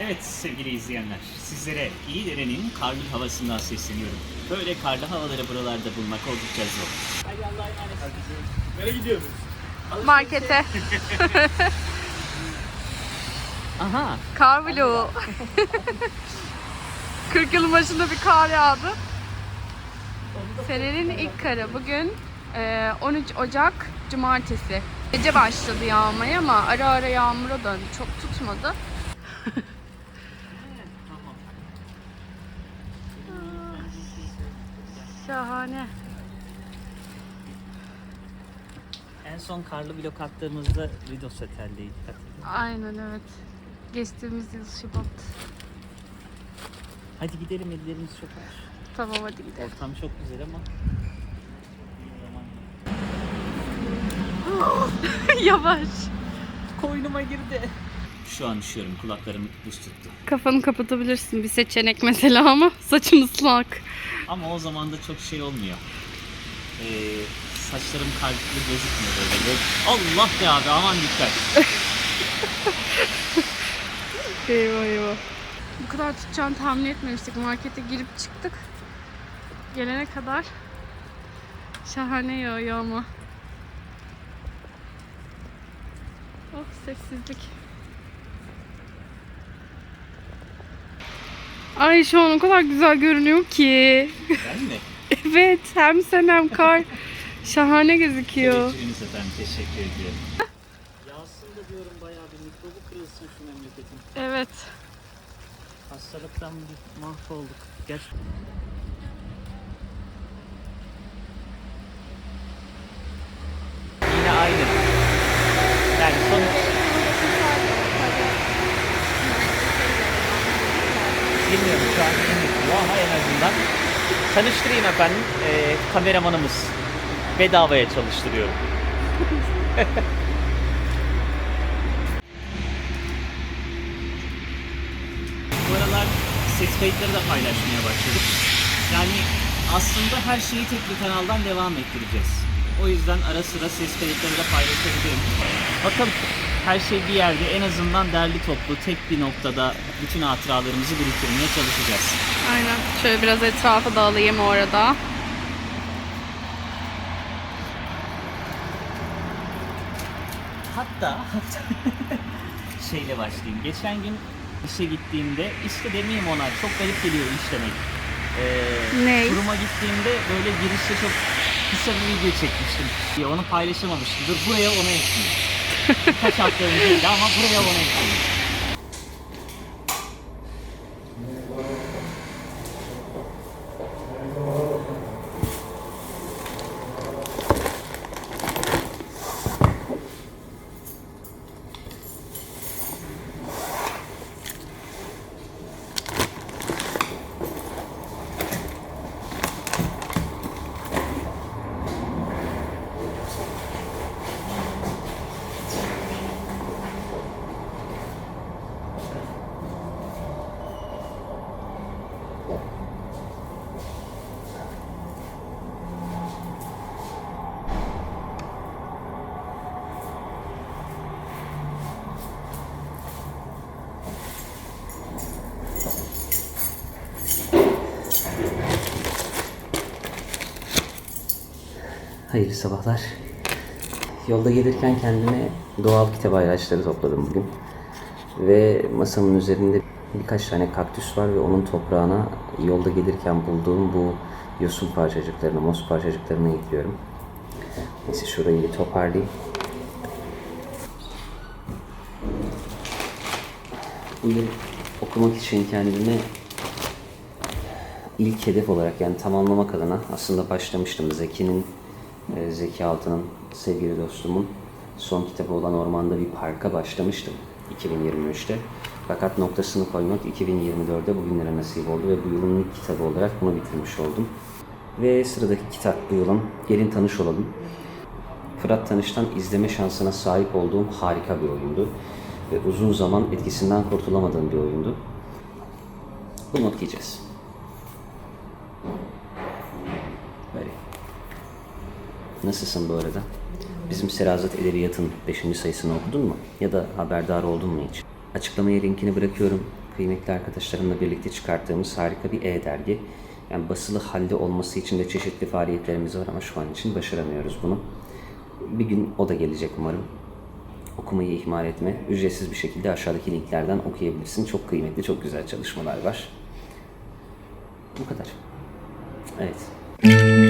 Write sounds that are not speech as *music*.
Evet sevgili izleyenler, sizlere İyidere'nin karlı havasından sesleniyorum. Böyle karlı havaları buralarda bulmak oldukça zor. Hadi Allah'a emanet. Nereye gidiyoruz? Markete. *laughs* Aha, Kar vlogu. 40 *laughs* yılın başında bir kar yağdı. Senenin ilk karı. Bugün e, 13 Ocak Cumartesi. Gece başladı yağmaya ama ara ara yağmura döndü. Çok tutmadı. *laughs* Şahane. en son karlı blok attığımızda Ridos Otel'deydik. Aynen evet. Geçtiğimiz yıl Şubat. Hadi gidelim ellerimiz çok aç. Tamam hadi gidelim. Ortam çok güzel ama *laughs* Yavaş. koynuma girdi. Şu an üşüyorum, kulaklarım buz tuttu. Kafanı kapatabilirsin bir seçenek mesela ama saçın ıslak. Ama o zaman da çok şey olmuyor. Ee, saçlarım kalpli gözükmüyor böyle. Böyle, Allah be abi aman dikkat. *laughs* Eyvah eyvah. Bu kadar tutacağını tahmin etmemiştik. Markete girip çıktık. Gelene kadar şahane yağıyor ama. Oh sessizlik. Ay şu an o kadar güzel görünüyor ki. Ben mi? *laughs* Evet hem sen hem kar. Şahane gözüküyor. Teşekkürünüz efendim, teşekkür ediyorum. Yağsın da diyorum bayağı bir mikrobu kırılsın şu memleketin. Evet. Hastalıktan bir mahvolduk. Gel. Bilmiyorum şu an yapıyor ama en azından tanıştırayım efendim. Ee, kameramanımız. Bedavaya çalıştırıyorum. *laughs* Bu aralar ses kayıtları da paylaşmaya başladık. Yani aslında her şeyi tek bir kanaldan devam ettireceğiz. O yüzden ara sıra ses kayıtları da paylaşabilirim. Bakalım her şey bir yerde en azından derli toplu tek bir noktada bütün hatıralarımızı biriktirmeye çalışacağız. Aynen. Şöyle biraz etrafa da alayım orada. Hatta hatta *laughs* şeyle başlayayım. Geçen gün işe gittiğimde işte demeyeyim ona çok garip geliyor iş demek. Ee, Ney? Kuruma gittiğimde böyle girişte çok kısa bir video çekmiştim. Ya Onu paylaşamamıştım. Dur buraya onu ekleyeyim. Birkaç hafta önceydi ama buraya onu ekleyeyim. Hayırlı sabahlar. Yolda gelirken kendime doğal kitap ayraçları topladım bugün. Ve masamın üzerinde birkaç tane kaktüs var ve onun toprağına yolda gelirken bulduğum bu yosun parçacıklarını, mos parçacıklarını ekliyorum. Neyse şurayı bir toparlayayım. Bugün okumak için kendime ilk hedef olarak yani tamamlamak adına aslında başlamıştım. Zeki'nin, Zeki Altan'ın sevgili dostumun son kitabı olan Ormanda Bir Park'a başlamıştım 2023'te. Fakat noktasını koymak 2024'de bugünlere nasip oldu ve bu yılın ilk kitabı olarak bunu bitirmiş oldum. Ve sıradaki kitap bu yılın Gelin Tanış Olalım. Fırat Tanış'tan izleme şansına sahip olduğum harika bir oyundu. Ve uzun zaman etkisinden kurtulamadığım bir oyundu. Bunu okuyacağız. Nasılsın bu arada? Bizim Serazat Edebiyat'ın 5. sayısını okudun mu? Ya da haberdar oldun mu hiç? Açıklamaya linkini bırakıyorum. kıymetli arkadaşlarımla birlikte çıkarttığımız harika bir e-dergi. Yani basılı halde olması için de çeşitli faaliyetlerimiz var ama şu an için başaramıyoruz bunu. Bir gün o da gelecek umarım. Okumayı ihmal etme. Ücretsiz bir şekilde aşağıdaki linklerden okuyabilirsin. Çok kıymetli, çok güzel çalışmalar var. Bu kadar. Evet.